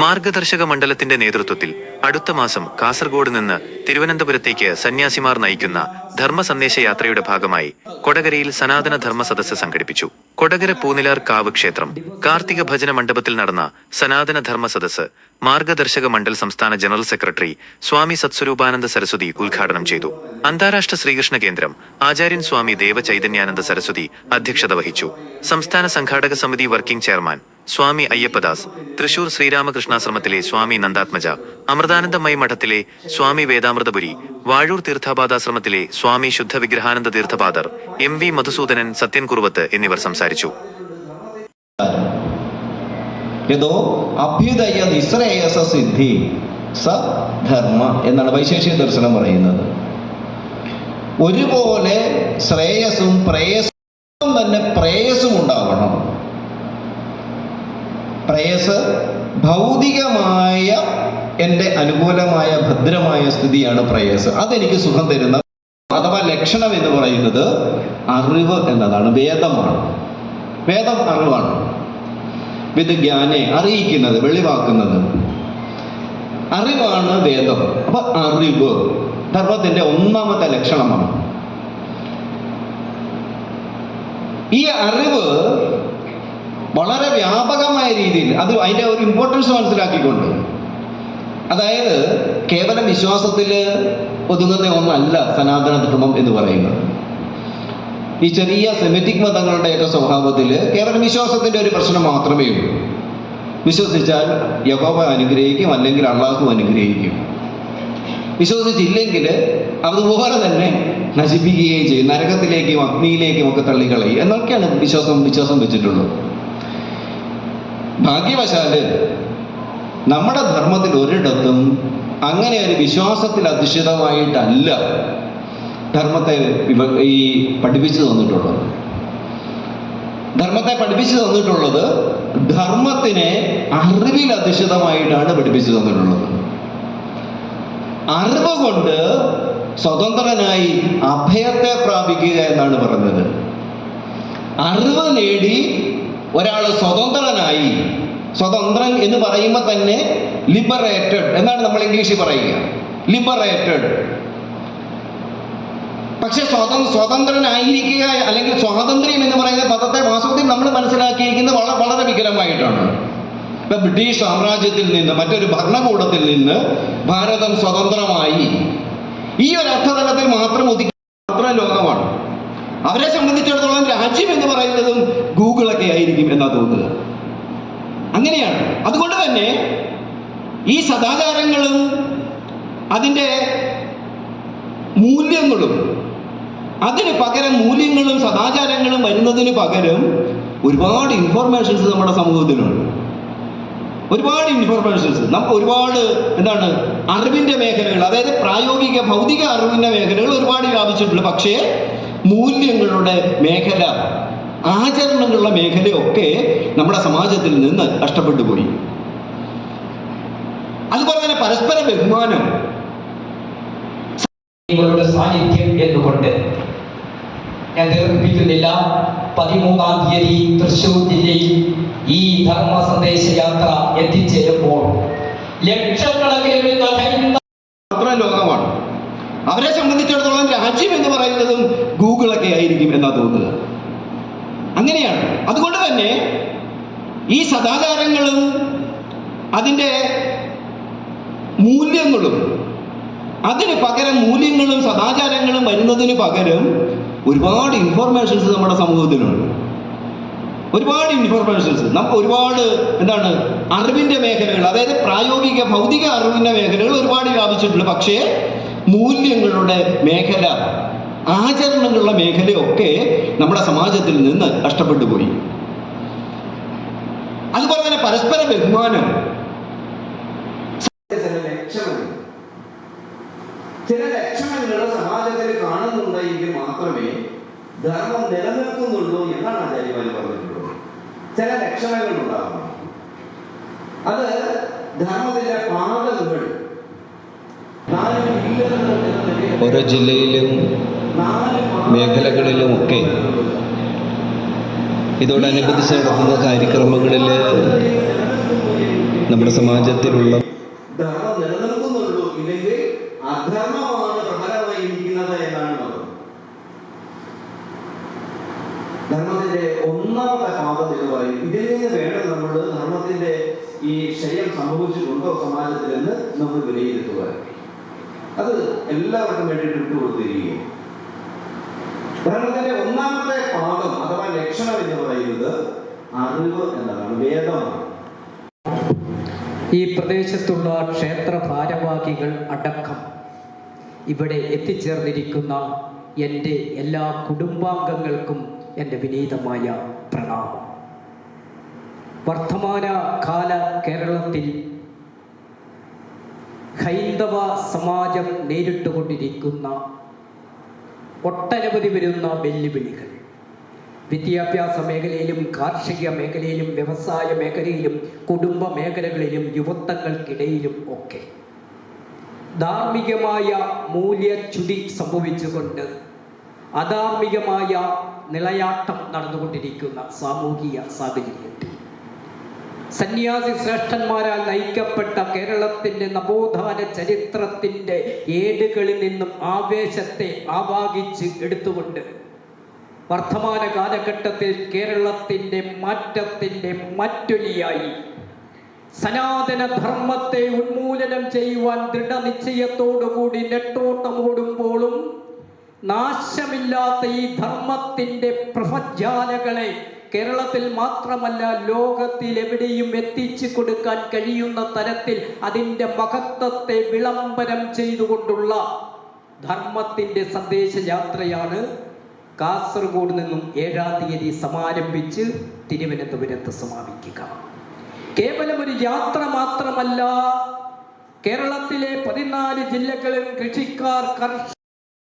മാർഗദർശക മണ്ഡലത്തിന്റെ നേതൃത്വത്തിൽ അടുത്ത മാസം കാസർഗോഡ് നിന്ന് തിരുവനന്തപുരത്തേക്ക് സന്യാസിമാർ നയിക്കുന്ന ധർമ്മ സന്ദേശ യാത്രയുടെ ഭാഗമായി കൊടകരയിൽ സനാതന ധർമ്മ സദസ്സ് സംഘടിപ്പിച്ചു. കൊടകര പൂനിലാർ കാവ് ക്ഷേത്രം കാർത്തിക ഭജന മണ്ഡപത്തിൽ നടന്ന സനാതന ധർമ്മ സദസ്സ് മാർഗദർശക മണ്ഡൽ സംസ്ഥാന ജനറൽ സെക്രട്ടറി സ്വാമി സത്സ്വരൂപാനന്ദ സരസ്വതി ഉദ്ഘാടനം ചെയ്തു. അന്താരാഷ്ട്ര ശ്രീകൃഷ്ണ കേന്ദ്രം ആചാര്യൻ സ്വാമി ദേവ ചൈതന്യാനന്ദ സരസ്വതി അധ്യക്ഷത വഹിച്ചു. സംസ്ഥാന സംഘാടക സമിതി വർക്കിംഗ് ചെയർമാൻ സ്വാമി അയ്യപ്പദാസ് തൃശൂർ ശ്രീരാമകൃഷ്ണാശ്രമത്തിലെ സ്വാമി നന്ദാത്മജ അമൃതാനന്ദമയി മഠത്തിലെ സ്വാമി വേദാമൃതപുരി വാഴൂർ തീർത്ഥാപാദാശ്രമത്തിലെ സ്വാമി ശുദ്ധ വിഗ്രഹാനന്ദ തീർത്ഥപാദർ എം വി മധുസൂദനൻ സത്യൻ കുറുവത്ത് എന്നിവർ സംസാരിച്ചു. സിദ്ധി ധർമ്മ എന്നാണ് വൈശേഷിക ദർശനം പറയുന്നത്. ഒരുപോലെ ശ്രേയസും പ്രേയസും തന്നെ പ്രേയസും ഉണ്ടാവണം. പ്രേയസ് ഭൗതികമായ എന്റെ അനുകൂലമായ ഭദ്രമായ സ്ഥിതിയാണ് പ്രയസ്. അതെനിക്ക് സുഖം തരുന്ന അഥവാ ലക്ഷണം എന്ന് പറയുന്നത് അറിവ് എന്നതാണ് വേദമാണ്. വേദം അറിവാണ്. വിദ്ജ്ഞാനെ അറിയിക്കുന്നത് വെളിവാക്കുന്നത്. അറിവാണ് വേദം. അപ്പൊ അറിവ് ധർമ്മത്തിന്റെ ഒന്നാമത്തെ ലക്ഷണമാണ്. ഈ അറിവ് വളരെ വ്യാപകമായ രീതിയിൽ അത് അതിന്റെ ഒരു ഇമ്പോർട്ടൻസ് മനസ്സിലാക്കിക്കൊണ്ട്. അതായത് കേവലം വിശ്വാസത്തിൽ ഒതുങ്ങുന്ന ഒന്നല്ല സനാതന ധർമ്മം എന്ന് പറയുന്നത്. ഈ ചെറിയ സെമിറ്റിക് മതങ്ങളുടെയൊക്കെ സ്വഭാവത്തിൽ കേവലം വിശ്വാസത്തിന്റെ ഒരു പ്രശ്നം മാത്രമേ ഉള്ളൂ. വിശ്വസിച്ചാൽ യഹോവ അനുഗ്രഹിക്കും അല്ലെങ്കിൽ അള്ളാഹു അനുഗ്രഹിക്കും. വിശ്വസിച്ചില്ലെങ്കിൽ അതുപോലെ തന്നെ നശിപ്പിക്കുകയും ചെയ്യും. നരകത്തിലേക്കും അഗ്നിയിലേക്കും ഒക്കെ തള്ളിക്കളയും. എന്നൊക്കെയാണ് വിശ്വാസം വിശ്വാസം വെച്ചിട്ടുള്ളത്. ഭാഗ്യവശാൽ നമ്മുടെ ധർമ്മത്തിൽ ഒരിടത്തും അങ്ങനെ ഒരു വിശ്വാസത്തിൽ അധിഷ്ഠിതമായിട്ടല്ല ധർമ്മത്തെ ഈ പഠിപ്പിച്ചു തന്നിട്ടുള്ളത്. ധർമ്മത്തെ പഠിപ്പിച്ചു തന്നിട്ടുള്ളത് ധർമ്മത്തിനെ അറിവിൽ അധിഷ്ഠിതമായിട്ടാണ് പഠിപ്പിച്ചു തന്നിട്ടുള്ളത്. അറിവ് കൊണ്ട് സ്വതന്ത്രനായി അഭയത്തെ പ്രാപിക്കുക എന്നാണ് പറഞ്ഞത്. അറിവ് നേടി ഒരാൾ സ്വതന്ത്രനായി സ്വതന്ത്രൻ എന്ന് പറയുമ്പോൾ തന്നെ ലിബറേറ്റഡ് എന്നാണ് നമ്മൾ ഇംഗ്ലീഷിൽ പറയുക. ലിബറേറ്റഡ് പക്ഷെ സ്വതന്ത്ര സ്വതന്ത്രനായിരിക്കുക അല്ലെങ്കിൽ സ്വാതന്ത്ര്യം എന്ന് പറയുന്ന പദത്തെ വാസ്തവത്തിൽ നമ്മൾ മനസ്സിലാക്കിയിരിക്കുന്നത് വളരെ വളരെ വികലമായിട്ടാണ്. ഇപ്പൊ ബ്രിട്ടീഷ് സാമ്രാജ്യത്തിൽ നിന്ന് മറ്റൊരു ഭരണകൂടത്തിൽ നിന്ന് ഭാരതം സ്വതന്ത്രമായി. ഈ ഒരു അർത്ഥതലത്തിൽ മാത്രം ഒതുക്കി മാത്രം ലോകമാണ്. അവരെ സംബന്ധിച്ചിടത്തോളം രാജ്യം എന്ന് പറയുന്നതും ഗൂഗിളൊക്കെ ആയിരിക്കും എന്നാ തോന്നുക. അങ്ങനെയാണ്. അതുകൊണ്ട് തന്നെ ഈ സദാചാരങ്ങളും അതിന്റെ മൂല്യങ്ങളും അതിന് പകരം മൂല്യങ്ങളും സദാചാരങ്ങളും വരുന്നതിന് പകരം ഒരുപാട് ഇൻഫോർമേഷൻസ് നമ്മുടെ സമൂഹത്തിലുണ്ട്. ഒരുപാട് ഇൻഫോർമേഷൻസ് നമുക്ക് ഒരുപാട് എന്താണ് അറിവിന്റെ മേഖലകൾ അതായത് പ്രായോഗിക ഭൗതിക അറിവിന്റെ മേഖലകൾ ഒരുപാട് വ്യാപിച്ചിട്ടുണ്ട്. പക്ഷേ മൂല്യങ്ങളുടെ മേഖല ആചരണങ്ങളുടെ മേഖലയൊക്കെ നമ്മുടെ സമാജത്തിൽ നിന്ന് നഷ്ടപ്പെട്ടു പോയി. അതുപോലെ തന്നെ പരസ്പര ബഹുമാനം നിങ്ങളുടെ സാന്നിധ്യം എന്നുകൊണ്ട് ഞാൻ ദീർഘിപ്പിക്കുന്നില്ല. പതിമൂന്നാം തീയതി തൃശൂർ ജില്ലയിൽ ഈ ധർമ്മ സന്ദേശ യാത്ര എത്തിച്ചേരുമ്പോൾ ലക്ഷക്കണക്കിന് ലോകമാണ്. അവരെ സംബന്ധിച്ചിടത്തോളം രാജ്യം എന്ന് പറയുന്നതും ഗൂഗിളൊക്കെ ആയിരിക്കും എന്നാ തോന്നുക. അങ്ങനെയാണ്. അതുകൊണ്ട് തന്നെ ഈ സദാചാരങ്ങളും അതിന്റെ മൂല്യങ്ങളും അതിന് പകരം മൂല്യങ്ങളും സദാചാരങ്ങളും വരുന്നതിന് പകരം ഒരുപാട് ഇൻഫോർമേഷൻസ് നമ്മുടെ സമൂഹത്തിലുണ്ട്. ഒരുപാട് ഇൻഫോർമേഷൻസ് നമുക്ക് ഒരുപാട് എന്താണ് അറിവിന്റെ മേഖലകൾ അതായത് പ്രായോഗിക ഭൗതിക അറിവിന്റെ മേഖലകൾ ഒരുപാട് വ്യാപിച്ചിട്ടുണ്ട്. പക്ഷേ മൂല്യങ്ങളുടെ മേഖല ആചരണങ്ങളുടെ മേഖലയൊക്കെ നമ്മുടെ സമാജത്തിൽ നിന്ന് നഷ്ടപ്പെട്ടു പോയി. അതുപോലെ തന്നെ പരസ്പര ബഹുമാനം. ചില ലക്ഷണങ്ങൾ സമാജത്തിൽ കാണുന്നുണ്ടെങ്കിൽ മാത്രമേ ധർമ്മം നിലനിൽക്കുന്നുള്ളൂ എന്നാണ് ആചാര്യമാർ പറഞ്ഞിട്ടുള്ളത്. ചില ലക്ഷണങ്ങൾ ഉണ്ടാകണം അത് ധർമ്മത്തിന്റെ പാതകൾ ഓരോ ജില്ലയിലും മേഖലകളിലുമൊക്കെ ഇതോടനുബന്ധിച്ച് നടത്തുന്ന കാര്യക്രമങ്ങളിൽ നമ്മുടെ സമാജത്തിലുള്ള നിലനിൽക്കുന്നുള്ളൂ. ഇല്ലെങ്കിൽ അധർമ്മമാണ് പ്രബലമായിരിക്കുന്നത് എന്നാണ് മതം ധർമ്മത്തിന്റെ ഒന്നാമത്തെ പാദം എന്ന് പറയും. ഇതിൽ നിന്ന് വേണം നമ്മൾ ധർമ്മത്തിന്റെ ഈ ക്ഷയം സംഭവിച്ചിട്ടുണ്ടോ സമാജത്തിൽ എന്ന് നമ്മൾ വിലയിരുത്തുക അത് എല്ലാവർക്കും വേണ്ടിയിട്ട് വിട്ടുകൊടുത്തിരിക്കുകയും ധർമ്മത്തിന്റെ ഒന്നാമത്തെ പാദം അഥവാ ലക്ഷണം എന്ന് പറയുന്നത് അറിവ് എന്നതാണ് വേദമാണ്. ഈ പ്രദേശത്തുള്ള ക്ഷേത്ര ഭാരവാഹികൾ അടക്കം ഇവിടെ എത്തിച്ചേർന്നിരിക്കുന്ന എന്റെ എല്ലാ കുടുംബാംഗങ്ങൾക്കും എന്റെ വിനീതമായ പ്രണാമം. വർത്തമാന കാല കേരളത്തിൽ ഹൈന്ദവ സമാജം നേരിട്ടുകൊണ്ടിരിക്കുന്ന ഒട്ടനവധി വരുന്ന വെല്ലുവിളികൾ. വിദ്യാഭ്യാസ മേഖലയിലും കാർഷിക മേഖലയിലും വ്യവസായ മേഖലയിലും കുടുംബ മേഖലകളിലും യുവത്വങ്ങൾക്കിടയിലും ഒക്കെ ധാർമ്മികമായ മൂല്യച്യുതി സംഭവിച്ചുകൊണ്ട് അധാർമികമായ നിലയാട്ടം നടന്നുകൊണ്ടിരിക്കുന്ന സാമൂഹിക സാഹചര്യത്തിൽ സന്യാസി ശ്രേഷ്ഠന്മാരാൽ നയിക്കപ്പെട്ട കേരളത്തിന്റെ നവോത്ഥാന ചരിത്രത്തിന്റെ ഏടുകളിൽ നിന്നും ആവേശത്തെ ആവാഹിച്ച് എടുത്തുകൊണ്ട് വർത്തമാന കാലഘട്ടത്തിൽ കേരളത്തിന്റെ മാറ്റത്തിന്റെ മറ്റൊലിയായി. സനാതന ധർമ്മത്തെ ഉന്മൂലനം ചെയ്യുവാൻ ദൃഢനിശ്ചയത്തോടുകൂടി നെട്ടോട്ടമോടുമ്പോഴും നാശമില്ലാത്ത ഈ ധർമ്മത്തിന്റെ പ്രഭജാലകളെ കേരളത്തിൽ മാത്രമല്ല ലോകത്തിൽ എവിടെയും എത്തിച്ചു കൊടുക്കാൻ കഴിയുന്ന തരത്തിൽ അതിന്റെ മഹത്വത്തെ വിളംബരം ചെയ്തുകൊണ്ടുള്ള ധർമ്മത്തിന്റെ സന്ദേശയാത്രയാണ് കാസർഗോഡ് നിന്നും ഏഴാം തീയതി സമാരംഭിച്ച് തിരുവനന്തപുരത്ത് സമാപിക്കുക. കേവലം ഒരു യാത്ര മാത്രമല്ല കേരളത്തിലെ പതിനാല് ജില്ലകളിൽ കൃഷിക്കാർ കർഷ